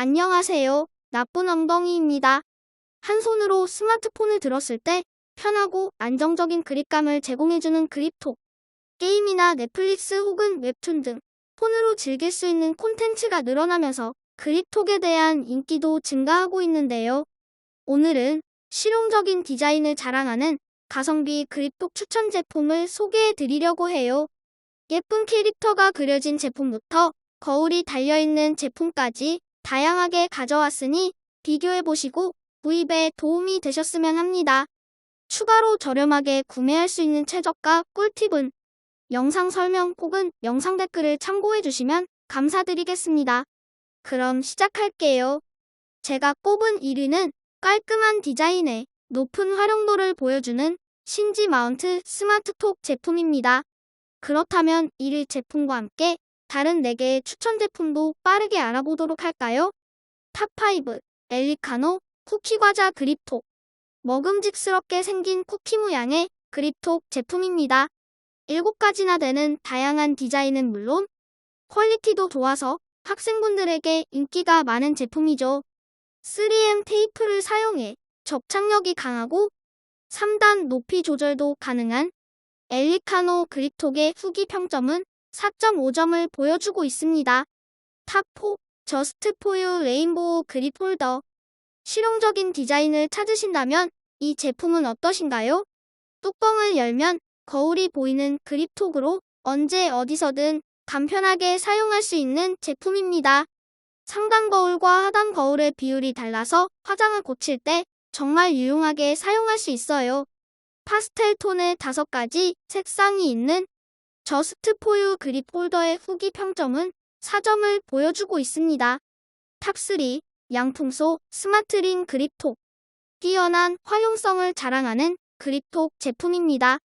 안녕하세요. 나쁜 엉덩이입니다. 한 손으로 스마트폰을 들었을 때 편하고 안정적인 그립감을 제공해주는 그립톡. 게임이나 넷플릭스 혹은 웹툰 등 폰으로 즐길 수 있는 콘텐츠가 늘어나면서 그립톡에 대한 인기도 증가하고 있는데요. 오늘은 실용적인 디자인을 자랑하는 가성비 그립톡 추천 제품을 소개해 드리려고 해요. 예쁜 캐릭터가 그려진 제품부터 거울이 달려있는 제품까지 다양하게 가져왔으니 비교해보시고 구입에 도움이 되셨으면 합니다. 추가로 저렴하게 구매할 수 있는 최저가 꿀팁은 영상 설명 혹은 영상 댓글을 참고해주시면 감사드리겠습니다. 그럼 시작할게요. 제가 꼽은 1위는 깔끔한 디자인에 높은 활용도를 보여주는 신지 마운트 스마트톡 제품입니다. 그렇다면 1위 제품과 함께 다른 4개의 추천 제품도 빠르게 알아보도록 할까요? 탑5 엘리카노 쿠키 과자 그립톡 먹음직스럽게 생긴 쿠키 모양의 그립톡 제품입니다. 7가지나 되는 다양한 디자인은 물론 퀄리티도 좋아서 학생분들에게 인기가 많은 제품이죠. 3M 테이프를 사용해 접착력이 강하고 3단 높이 조절도 가능한 엘리카노 그립톡의 후기 평점은 4.5점을 보여주고 있습니다. 탑4 저스트 포유 레인보우 그립 홀더 실용적인 디자인을 찾으신다면 이 제품은 어떠신가요? 뚜껑을 열면 거울이 보이는 그립톡으로 언제 어디서든 간편하게 사용할 수 있는 제품입니다. 상단 거울과 하단 거울의 비율이 달라서 화장을 고칠 때 정말 유용하게 사용할 수 있어요. 파스텔 톤의 5가지 색상이 있는 저스트 포유 그립 홀더의 후기 평점은 4점을 보여주고 있습니다. 탑3 양풍소 스마트링 그립톡 뛰어난 활용성을 자랑하는 그립톡 제품입니다.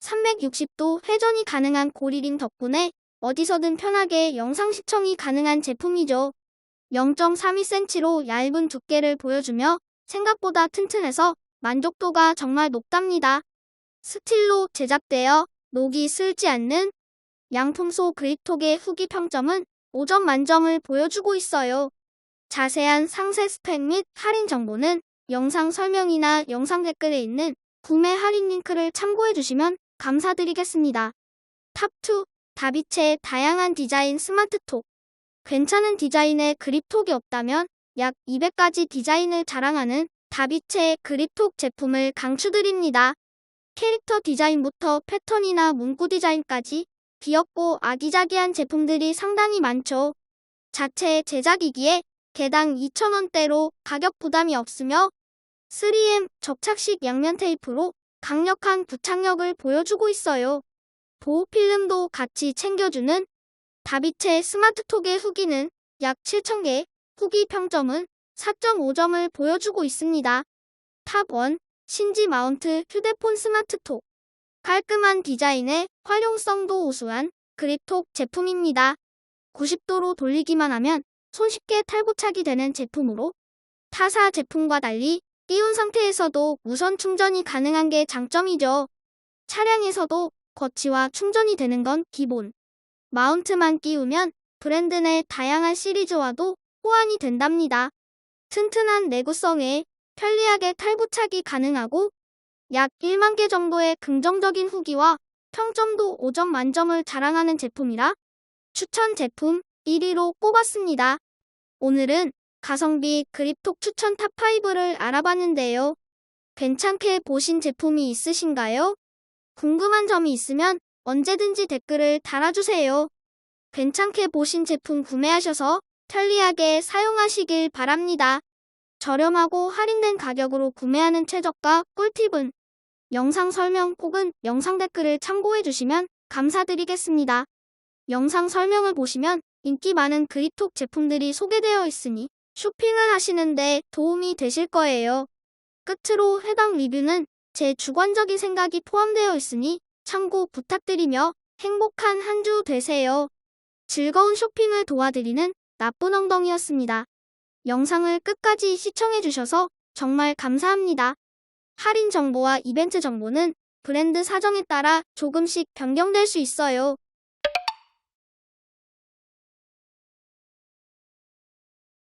360도 회전이 가능한 고리링 덕분에 어디서든 편하게 영상 시청이 가능한 제품이죠. 0.32cm로 얇은 두께를 보여주며 생각보다 튼튼해서 만족도가 정말 높답니다. 스틸로 제작되어 녹이 슬지 않는 양품소 그립톡의 후기 평점은 5점 만점을 보여주고 있어요. 자세한 상세 스펙 및 할인 정보는 영상 설명이나 영상 댓글에 있는 구매 할인 링크를 참고해 주시면 감사드리겠습니다. 탑2 다비체의 다양한 디자인 스마트톡 괜찮은 디자인의 그립톡이 없다면 약 200가지 디자인을 자랑하는 다비체의 그립톡 제품을 강추드립니다. 캐릭터 디자인부터 패턴이나 문구 디자인까지 귀엽고 아기자기한 제품들이 상당히 많죠. 자체 제작이기에 개당 2,000원대로 가격 부담이 없으며 3M 접착식 양면 테이프로 강력한 부착력을 보여주고 있어요. 보호 필름도 같이 챙겨주는 다비체 스마트톡의 후기는 약 7,000개, 후기 평점은 4.5점을 보여주고 있습니다. 탑1 신지 마운트 휴대폰 스마트톡 깔끔한 디자인에 활용성도 우수한 그립톡 제품입니다. 90도로 돌리기만 하면 손쉽게 탈부착이 되는 제품으로 타사 제품과 달리 띄운 상태에서도 무선 충전이 가능한 게 장점이죠. 차량에서도 거치와 충전이 되는 건 기본. 마운트만 끼우면 브랜드 내 다양한 시리즈와도 호환이 된답니다. 튼튼한 내구성에 편리하게 탈부착이 가능하고 약 1만 개 정도의 긍정적인 후기와 평점도 5점 만점을 자랑하는 제품이라 추천 제품 1위로 꼽았습니다. 오늘은 가성비 그립톡 추천 탑5를 알아봤는데요. 괜찮게 보신 제품이 있으신가요? 궁금한 점이 있으면 언제든지 댓글을 달아주세요. 괜찮게 보신 제품 구매하셔서 편리하게 사용하시길 바랍니다. 저렴하고 할인된 가격으로 구매하는 최저가 꿀팁은 영상 설명 혹은 영상 댓글을 참고해 주시면 감사드리겠습니다. 영상 설명을 보시면 인기 많은 그립톡 제품들이 소개되어 있으니 쇼핑을 하시는데 도움이 되실 거예요. 끝으로 해당 리뷰는 제 주관적인 생각이 포함되어 있으니 참고 부탁드리며 행복한 한 주 되세요. 즐거운 쇼핑을 도와드리는 나쁜 엉덩이였습니다. 영상을 끝까지 시청해주셔서 정말 감사합니다. 할인 정보와 이벤트 정보는 브랜드 사정에 따라 조금씩 변경될 수 있어요.